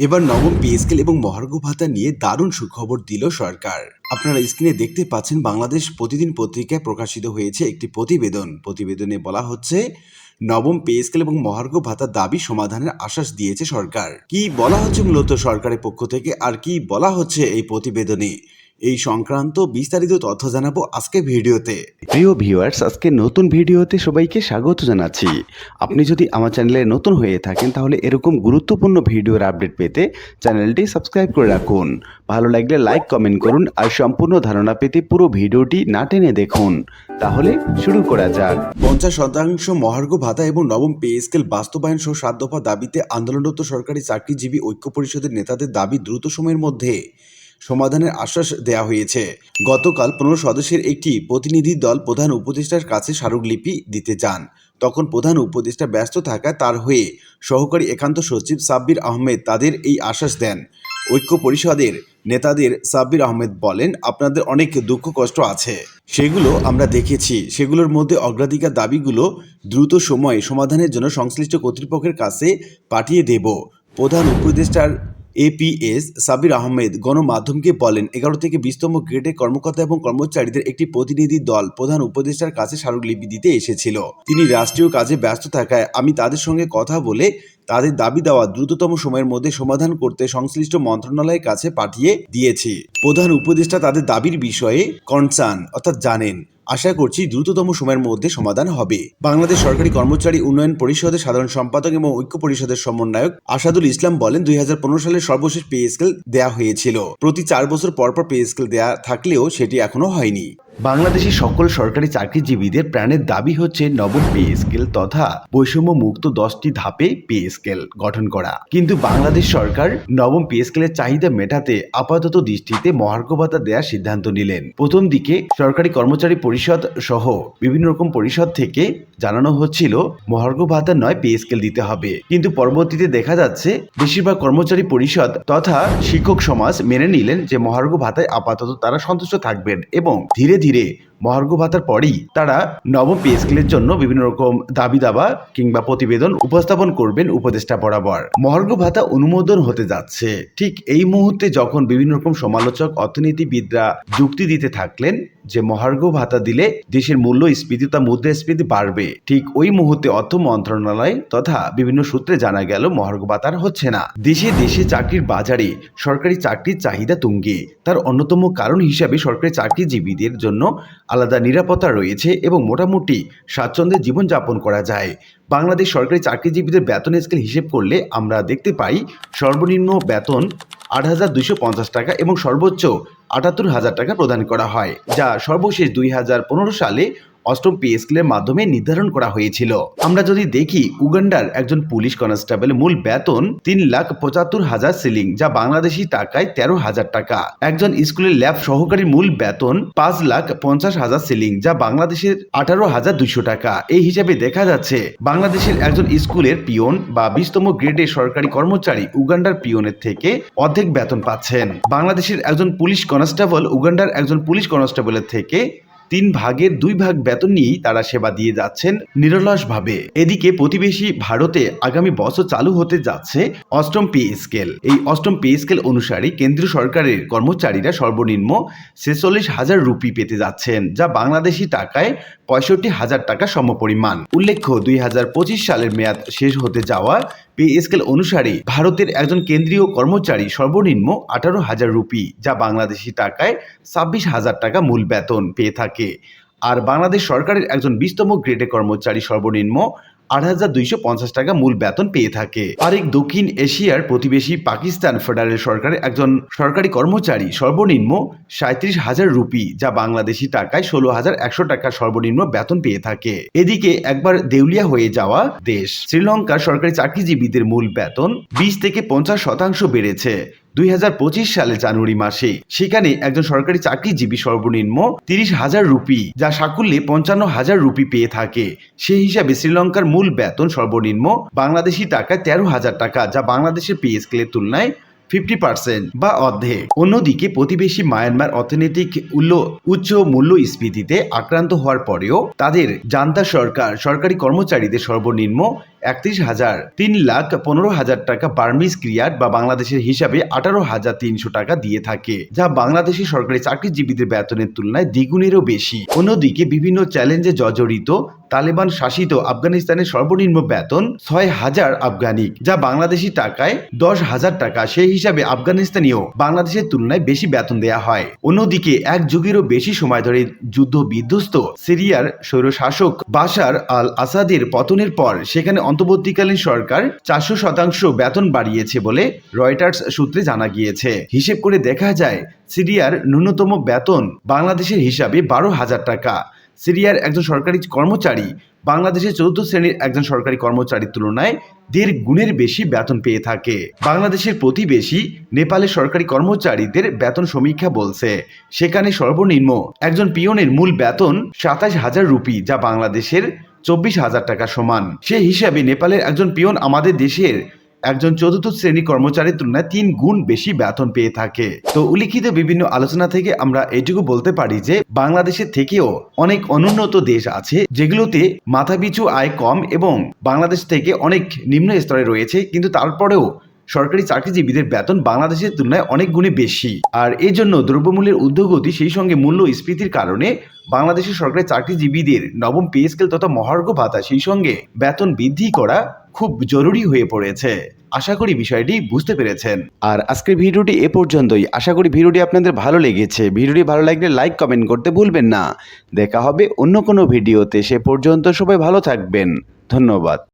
এবার নবম pay scale এবং মহার্ঘ ভাতা নিয়ে দারুণ সুখবর দিল সরকার। আপনারা স্ক্রিনে দেখতে পাচ্ছেন বাংলাদেশ প্রতিদিন পত্রিকায় প্রকাশিত হয়েছে একটি প্রতিবেদন। প্রতিবেদনে বলা হচ্ছে, নবম পে স্কেল এবং মহার্ঘ ভাতা দাবি সমাধানের আশ্বাস দিয়েছে সরকার। কি বলা হচ্ছে মূলত সরকারের পক্ষ থেকে আর কি বলা হচ্ছে এই প্রতিবেদনে? এই সংক্রান্ত বিস্তারিত তথ্য জানাব আজকে ভিডিওতে। প্রিয় ভিউয়ার্স আজকে নতুন ভিডিওতে সবাইকে স্বাগত জানাচ্ছি। আপনি যদি আমার চ্যানেলে নতুন হয়ে থাকেন তাহলে এরকম গুরুত্বপূর্ণ ভিডিওর আপডেট পেতে চ্যানেলটি সাবস্ক্রাইব করে রাখুন। ভালো লাগলে লাইক কমেন্ট করুন আর সম্পূর্ণ ধারণা পেতে পুরো ভিডিওটি না টেনে দেখুন। তাহলে শুরু করা যাক। পঞ্চাশ শতাংশ মহার্ঘ ভাতা এবং নবম পে স্কেল বাস্তবায়ন সহ সাত দফা দাবিতে আন্দোলনরত সরকারি চাকরিজীবী ঐক্য পরিষদের নেতাদের দাবি দ্রুত সময়ের মধ্যে। সমাধানের আশ্বাস দেওয়া হয়েছে। গতকাল পনেরো সদস্যের একটি প্রতিনিধি দল প্রধান উপদেষ্টার কাছে স্মারকলিপি দিতে যান। তখন প্রধান উপদেষ্টা ব্যস্ত থাকায় তার হয়ে সহকারী একান্ত সচিব সাব্বির আহমেদ তাদের এই আশ্বাস দেন। ঐক্য পরিষদের নেতাদের সাব্বির আহমেদ বলেন, আপনাদের অনেক দুঃখ কষ্ট আছে। সেগুলো আমরা দেখেছি। সেগুলোর মধ্যে অগ্রাধিকার দাবিগুলো দ্রুত সময়ে সমাধানের জন্য সংশ্লিষ্ট কর্তৃপক্ষের কাছে পাঠিয়ে দেব। প্রধান উপদেষ্টার এপিএস সাবির আহমেদ গণমাধ্যমকে বলেন, এগারো থেকে বিশতম গ্রেডের কর্মকর্তা এবং কর্মচারীদের একটি প্রতিনিধি দল প্রধান উপদেষ্টার কাছে স্মারকলিপি দিতে এসেছিল। তিনি রাষ্ট্রীয় কাজে ব্যস্ত থাকায় আমি তাদের সঙ্গে কথা বলে তাদের দাবি দেওয়া দ্রুততম সময়ের মধ্যে সমাধান করতে সংশ্লিষ্ট মন্ত্রণালয়ের কাছে পাঠিয়ে দিয়েছি। প্রধান উপদেষ্টা তাদের দাবির বিষয়ে কনসার্ন অর্থাৎ জানেন। আশা করছি দ্রুততম সময়ের মধ্যে সমাধান হবে। বাংলাদেশ সরকারি কর্মচারী উন্নয়ন পরিষদের সাধারণ সম্পাদক এবং ঐক্য পরিষদের সমন্বয়ক আসাদুল ইসলাম বলেন, দুই হাজার পনেরো সালের সর্বশেষ পে স্কেল দেয়া হয়েছিল। প্রতি চার বছর পরপর পর পে স্কেল দেয়া থাকলেও সেটি এখনও হয়নি। বাংলাদেশের সকল সরকারি চাকরিজীবীদের প্রাণের দাবি হচ্ছে নবম পে স্কেল তথা বৈষম্য মুক্ত দশটি ধাপে পে স্কেল গঠন করা। কিন্তু বাংলাদেশ সরকার নবম পে স্কেলের চাহিদা মেটাতে আপাতত দৃষ্টিতে মহার্ঘ ভাতা দেওয়ার সিদ্ধান্ত নিলেন। প্রথম দিকে সরকারি কর্মচারী পরিষদ সহ বিভিন্ন রকম পরিষদ থেকে জানানো হচ্ছিল মহার্ঘ ভাতা নয় পে স্কেল দিতে হবে। কিন্তু পরবর্তীতে দেখা যাচ্ছে, বেশিরভাগ কর্মচারী পরিষদ তথা শিক্ষক সমাজ মেনে নিলেন যে মহার্ঘ ভাতায় আপাতত তারা সন্তুষ্ট থাকবেন এবং ধীরে ধীরে ধীরে মহার্ঘ ভাতার পরেই তারা নবম পে স্কেলের জন্য বিভিন্ন রকম দাবি দাবা কিংবা প্রতিবেদন উপস্থাপন করবেন উপদেষ্টা বরাবর। মহার্ঘ ভাতা অনুমোদন হতে যাচ্ছে। ঠিক এই মুহূর্তে যখন বিভিন্ন রকম সমালোচক, অর্থনীতিবিদরা যুক্তি দিতে থাকলেন যে মহার্ঘ ভাতা দিলে দেশের মূল্য মূল্যস্ফীতি তা মুদ্রাস্ফীতি বাড়বে, ঠিক ওই মুহূর্তে অর্থ মন্ত্রণালয় তথা বিভিন্ন সূত্রে জানা গেল মহার্ঘ ভাতার হচ্ছে না। দেশে দেশে চাকরির বাজারে সরকারি চাকরির চাহিদা তুঙ্গে। তার অন্যতম কারণ হিসাবে সরকারি চাকরিজীবীদের জন্য আলাদা নিরাপত্তা রয়েছে এবং মোটামুটি স্বাচ্ছন্দ্যে জীবনযাপন করা যায়। বাংলাদেশ সরকারি চাকরিজীবীদের বেতন স্কেল হিসেব করলে আমরা দেখতে পাই সর্বনিম্ন বেতন আট হাজার পঞ্চাশ টাকা এবং সর্বোচ্চ আটাত্তর হাজার টাকা প্রদান করা হয়, যা সর্বশেষ দুই হাজার পনেরো সালে অষ্টম পে স্কেলের মাধ্যমে নির্ধারণ করা হয়েছিল। আমরা যদি দেখি, উগান্ডার একজন পুলিশ কনস্টেবল মূল বেতন তিন লাখ পঁচাত্তর হাজার সিলিং যা বাংলাদেশি টাকায় তেরো হাজার টাকা। একজন স্কুলের ল্যাব সহকারী মূল বেতন পাঁচ লাখ পঞ্চাশ হাজার সিলিং যা বাংলাদেশের আঠারো হাজার দুইশো টাকা। এই হিসাবে দেখা যাচ্ছে, বাংলাদেশের একজন স্কুলের পিয়ন বা বিশতম গ্রেডের সরকারি কর্মচারী উগান্ডার পিয়নের থেকে অর্ধেক বেতন পাচ্ছেন। বাংলাদেশের একজন পুলিশ কনস্টেবল, উগান্ডার একজন পুলিশ কনস্টেবলের থেকে তিন ভাগের দুই ভাগ বেতন নিয়েই তারা সেবা দিয়ে যাচ্ছেন নিরলসভাবে। এদিকে প্রতিবেশী ভারতে আগামী বছর চালু হতে যাচ্ছে অষ্টম পে স্কেল। এই অষ্টম পে স্কেল অনুসারে কেন্দ্রীয় সরকারের কর্মচারীরা সর্বনিম্ন ছেচল্লিশ হাজার রুপি পেতে যাচ্ছেন, যা বাংলাদেশি টাকায় পঁয়ষট্টি হাজার টাকা সমপরিমাণ। উল্লেখ্য, দুই হাজার পঁচিশ সালের মেয়াদ শেষ হতে যাওয়া পে স্কেল অনুসারে ভারতের একজন কেন্দ্রীয় কর্মচারী সর্বনিম্ন আঠারো হাজার রুপি, যা বাংলাদেশি টাকায় ছাব্বিশ হাজার টাকা মূল বেতন পেয়ে থাকে। আর বাংলাদেশ সরকারের একজন বিস্তম গ্রেডে কর্মচারী সর্বনিম্ন আট হাজার দুইশো পঞ্চাশ টাকা মূল বেতন পেয়ে থাকে। আরেক দক্ষিণ এশিয়ার প্রতিবেশী পাকিস্তান ফেডারেল সরকারের একজন সরকারি কর্মচারী সর্বনিম্ন সাঁত্রিশ হাজার রুপি, যা বাংলাদেশি টাকায় ষোলো হাজার একশো টাকা সর্বনিম্ন বেতন পেয়ে থাকে। এদিকে একবার দেউলিয়া হয়ে যাওয়া দেশ, শ্রীলঙ্কার সরকারি চাকরিজীবীদের মূল বেতন বিশ থেকে পঞ্চাশ শতাংশ বেড়েছে। দুই সালে জানুয়ারি মাসে। সেখানে একজন সরকারি চাকরিজীবী সর্বনিম্ন তিরিশ হাজার রুপি, যা সাকুল্যে পঞ্চান্ন হাজার রুপি পেয়ে থাকে। সেই হিসাবে শ্রীলঙ্কার মূল বেতন সর্বনিম্ন বাংলাদেশি টাকায় তেরো হাজার টাকা, যা বাংলাদেশের পে স্কেলের তুলনায় ফিফটি পার্সেন্ট বা অর্ধেক। অন্যদিকে প্রতিবেশী মায়ানমার অর্থনৈতিক উল্ল, উচ্চ মূল্য মূল্যস্ফীতিতে আক্রান্ত হওয়ার পরেও তাদের জান্তা সরকার, সরকারি কর্মচারীদের সর্বনিম্ন একত্রিশ হাজার তিন লাখ পনেরো হাজার টাকা বার্মিজ ক্রিয়াট বা বাংলাদেশের হিসাবে আঠারো হাজার তিনশো টাকা দিয়ে থাকে, যা বাংলাদেশি সরকারি চাকরিজীবীদের বেতনের তুলনায় দ্বিগুণেরও বেশি। অন্যদিকে বিভিন্ন চ্যালেঞ্জে জর্জরিত তালেবান শাসিত আফগানিস্তানের সর্বনিম্ন বেতন ছয় হাজার আফগানিক, যা বাংলাদেশি টাকায় দশ হাজার টাকা। সেই হিসাবে আফগানিস্তানীয় বাংলাদেশের তুলনায় বেশি বেতন দেয়া হয়। অন্যদিকে এক যুগেরও বেশি সময় ধরে যুদ্ধ বিধ্বস্ত সিরিয়ার স্বৈরশাসক বাশার আল আসাদের পতনের পর সেখানে অন্তর্বর্তীকালীন সরকার চারশো শতাংশ বেতন বাড়িয়েছে বলে রয়টার্স সূত্রে জানা গিয়েছে। হিসেব করে দেখা যায়, সিরিয়ার ন্যূনতম বেতন বাংলাদেশের হিসাবে বারো হাজার টাকা। সিরিয়ার একজন সরকারি কর্মচারী বাংলাদেশের চতুর্থ শ্রেণির একজন সরকারি কর্মচারীর তুলনায় দেড় গুণের বেশি বেতন পেয়ে থাকে। বাংলাদেশের প্রতিবেশী নেপালের সরকারি কর্মচারীদের বেতন সমীক্ষা বলছে, সেখানে সর্বনিম্ন একজন পিয়নের মূল বেতন সাতাশ হাজার রুপি, যা বাংলাদেশের চব্বিশ হাজার টাকা সমান। সে হিসাবে নেপালের একজন পিয়ন আমাদের দেশের একজন চতুর্থ শ্রেণি কর্মচারীর তুলনায় তিন গুণ বেশি বেতন পেয়ে থাকে। তো উল্লিখিত বিভিন্ন আলোচনা থেকে আমরা এটুকু বলতে পারি যে, বাংলাদেশের থেকেও অনেক অনুন্নত দেশ আছে, যেগুলোতে মাথাপিছু আয় কম এবং বাংলাদেশ থেকে অনেক নিম্ন স্তরে রয়েছে, কিন্তু তারপরেও সরকারি চাকরিজীবীদের বেতন বাংলাদেশের তুলনায় অনেক গুণে বেশি। আর এই জন্য দ্রব্যমূল্যের ঊর্ধ্বগতি সেই সঙ্গে মূল্য স্ফীতির কারণে বাংলাদেশের সরকারি চাকরিজীবীদের নবম পে স্কেল তথা মহার্ঘ ভাতা সেই সঙ্গে বেতন বৃদ্ধি করা খুব জরুরি হয়ে পড়েছে। আশা করি বিষয়টি বুঝতে পেরেছেন। আর আজকের ভিডিওটি এ পর্যন্তই। আশা করি ভিডিওটি আপনাদের ভালো লেগেছে। ভিডিওটি ভালো লাগলে লাইক, কমেন্ট করতে ভুলবেন না। দেখা হবে অন্য কোনো ভিডিওতে। সে পর্যন্ত সবাই ভালো থাকবেন। ধন্যবাদ।